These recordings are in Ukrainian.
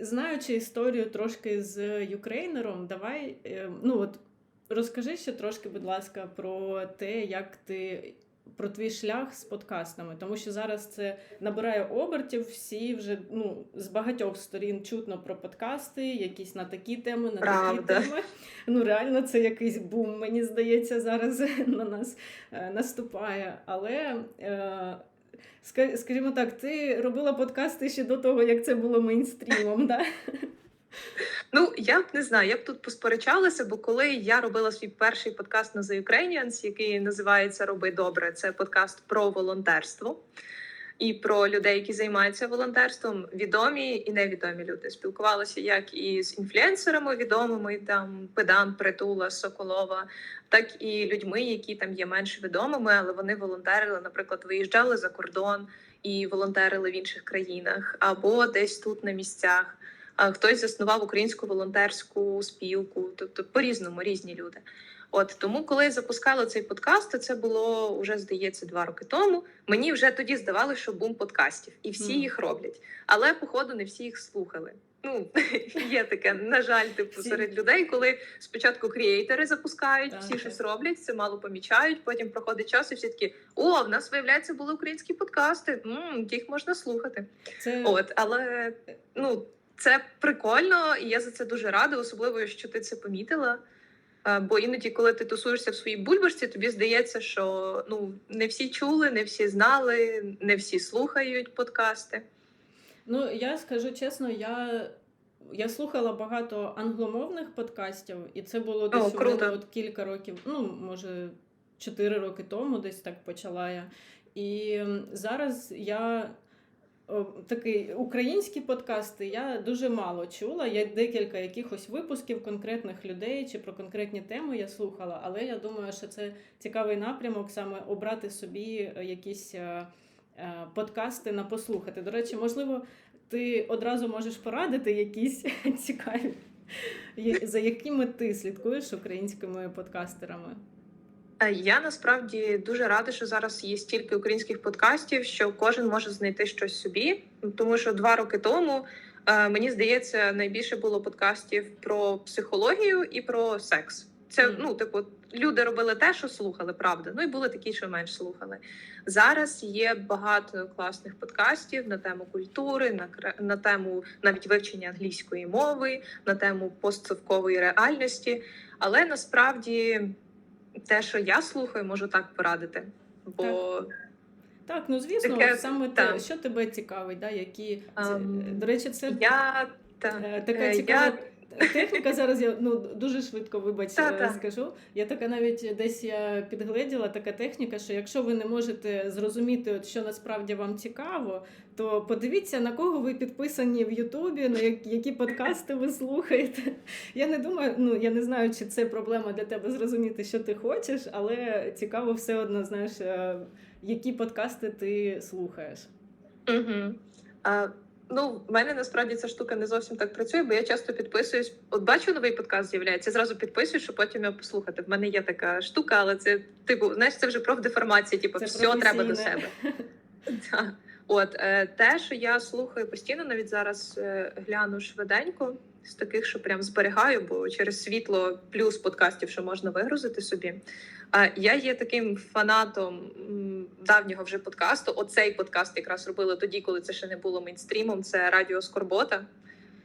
знаючи історію трошки з Юкрейнером, давай е, ну от розкажи ще трошки, будь ласка, про те, як ти. Про твій шлях з подкастами, тому що зараз це набирає обертів. Всі вже ну з багатьох сторін чутно про подкасти, якісь на такі теми, на Правда. такі теми. Ну реально, це якийсь бум, мені здається, зараз на нас е, наступає. Але е, скажімо так, ти робила подкасти ще до того, як це було мейнстрімом, да? Ну, я б не знаю, я б тут посперечалася, бо коли я робила свій перший подкаст на The Ukrainians, який називається Роби добре, це подкаст про волонтерство і про людей, які займаються волонтерством, відомі і невідомі люди. Спілкувалася як і з інфлюенсерами відомими, там Педан, Притула, Соколова, так і людьми, які там є менш відомими, але вони волонтерили, наприклад, виїжджали за кордон і волонтерили в інших країнах або десь тут на місцях. Хтось заснував українську волонтерську спілку, тобто по-різному різні люди. От тому, коли я запускала цей подкаст, то це було вже здається два роки тому. Мені вже тоді здавалося, що бум подкастів, і всі їх роблять. Але походу не всі їх слухали. Ну є таке, на жаль, типу серед людей, коли спочатку крієйтери запускають, Так, всі так. щось роблять, це мало помічають. Потім проходить час, і всі такі: о, в нас виявляється були українські подкасти. м їх можна слухати. Це От, але ну це прикольно, і я за це дуже рада, особливо, що ти це помітила. Е, Бо іноді, коли ти тусуєшся в своїй бульбашці, тобі здається, що ну не всі чули, не всі знали, не всі слухають подкасти. Ну, я скажу чесно, я, я слухала багато англомовних подкастів, і це було десь у круто. мене от кілька років, ну, може, чотири роки тому, десь так почала я. І зараз я такий українські подкасти я дуже мало чула. Я декілька якихось випусків конкретних людей чи про конкретні теми я слухала, але я думаю, що це цікавий напрямок саме обрати собі е, якісь. е, е, Подкасти на послухати. До речі, можливо, ти одразу можеш порадити якісь цікаві, за якими ти слідкуєш українськими подкастерами. Е, Я насправді дуже рада, що зараз є стільки українських подкастів, що кожен може знайти щось собі. Тому що два роки тому е, мені здається, найбільше було подкастів про психологію і про секс. Це ну, типу, люди робили те, що слухали, правда. Ну і були такі, що менш слухали. Зараз є багато класних подкастів на тему культури, на на тему навіть вивчення англійської мови, на тему постсовкової реальності. Але насправді те, що я слухаю, можу так порадити. Бо Так, ну звісно, Таке, саме те, так. що тебе цікавить, да, які Ем, до речі, це я та, Е, Така е, цікава я техніка. Зараз я ну дуже швидко вибач Та, е, та. скажу. Я така навіть десь я підгледіла така техніка, що якщо ви не можете зрозуміти, от що насправді вам цікаво, то подивіться на кого ви підписані в Ютубі, на як- які подкасти ви слухаєте. Я не думаю, ну я не знаю, чи це проблема для тебе зрозуміти, що ти хочеш, але цікаво все одно, знаєш, е, які подкасти ти слухаєш. Угу. А, ну, в мене насправді ця штука не зовсім так працює, бо я часто підписуюсь. От бачу новий подкаст з'являється, зразу підписуюсь, щоб потім його послухати. В мене є така штука, але це типу, знаєш, це вже профдеформація, типу, Це все треба до себе. От е, те, що я слухаю постійно, навіть зараз е, гляну швиденько з таких, що прям зберігаю, бо через світло плюс подкастів, що можна вигрузити собі. А я є таким фанатом давнього вже подкасту. Оцей подкаст якраз робили тоді, коли це ще не було мейнстрімом. Це Радіо Скорбота,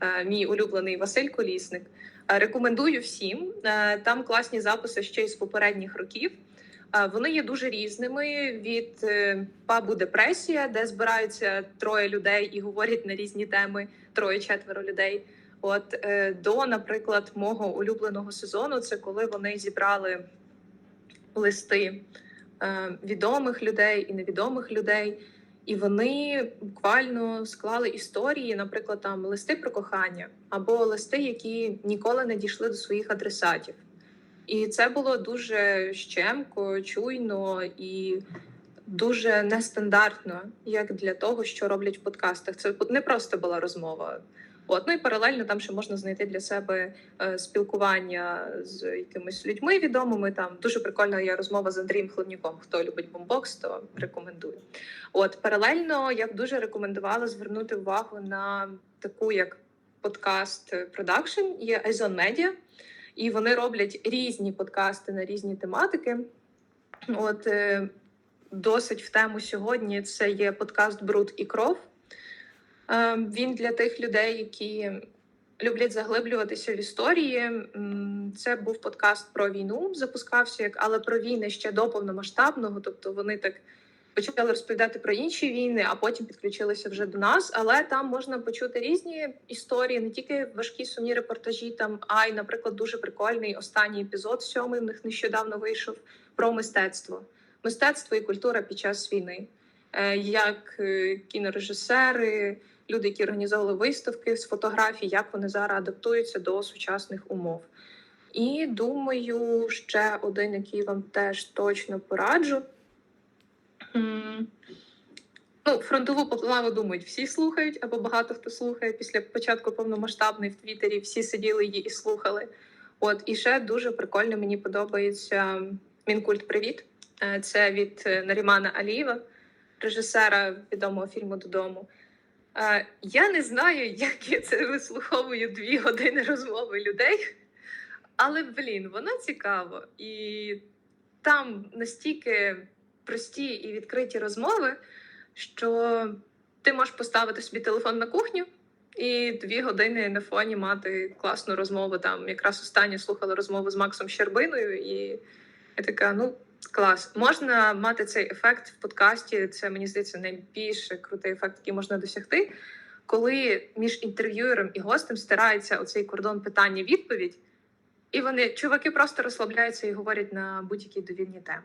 е, мій улюблений Василь Колісник. Е, Рекомендую всім. Е, Там класні записи ще й з попередніх років. Вони є дуже різними від пабу депресія, де збираються троє людей і говорять на різні теми, троє-четверо людей. От е, до, наприклад, мого улюбленого сезону, це коли вони зібрали листи е, відомих людей і невідомих людей, і вони буквально склали історії, наприклад, там листи про кохання або листи, які ніколи не дійшли до своїх адресатів. І це було дуже щемко, чуйно і дуже нестандартно, як для того, що роблять в подкастах. Це не просто була розмова. От, ну і паралельно там ще можна знайти для себе е, спілкування з якимись людьми відомими. Там дуже прикольна є розмова з Андрієм Хливнюком. Хто любить бомбокс, то рекомендую. От паралельно я б дуже рекомендувала звернути увагу на таку як подкаст продакшн, є Айзон Media, і вони роблять різні подкасти на різні тематики. От е, досить в тему сьогодні це є подкаст Бруд і кров. Е, Він для тих людей, які люблять заглиблюватися в історії. Це був подкаст про війну, запускався як, але про війни ще до повномасштабного. Тобто вони так почали розповідати про інші війни, а потім підключилися вже до нас. Але там можна почути різні історії, не тільки важкі сумні репортажі, там, а й, наприклад, дуже прикольний останній епізод сьомий в них нещодавно вийшов про мистецтво, мистецтво і культура під час війни. Е, Як е, кінорежисери, люди, які організовували виставки з фотографій, як вони зараз адаптуються до сучасних умов. І думаю, ще один, який вам теж точно пораджу. Ну, фронтову поплаву, думають, всі слухають, або багато хто слухає після початку повномасштабної в Твіттері, всі сиділи її і слухали. От, і ще дуже прикольно мені подобається Мінкульт Привіт. Е, Це від е, Нарімана Алієва, режисера відомого фільму Додому. Я не знаю, як я це вислуховую дві години розмови людей, але блін, воно цікаво. І там настільки прості і відкриті розмови, що ти можеш поставити собі телефон на кухню і дві години на фоні мати класну розмову. Там якраз останню слухала розмову з Максом Щербиною, і я така, ну. Клас, можна мати цей ефект в подкасті. Це мені здається найбільш крутий ефект, який можна досягти, коли між інтерв'юером і гостем стирається оцей кордон питання-відповідь, і вони чуваки просто розслабляються і говорять на будь-які довільні теми.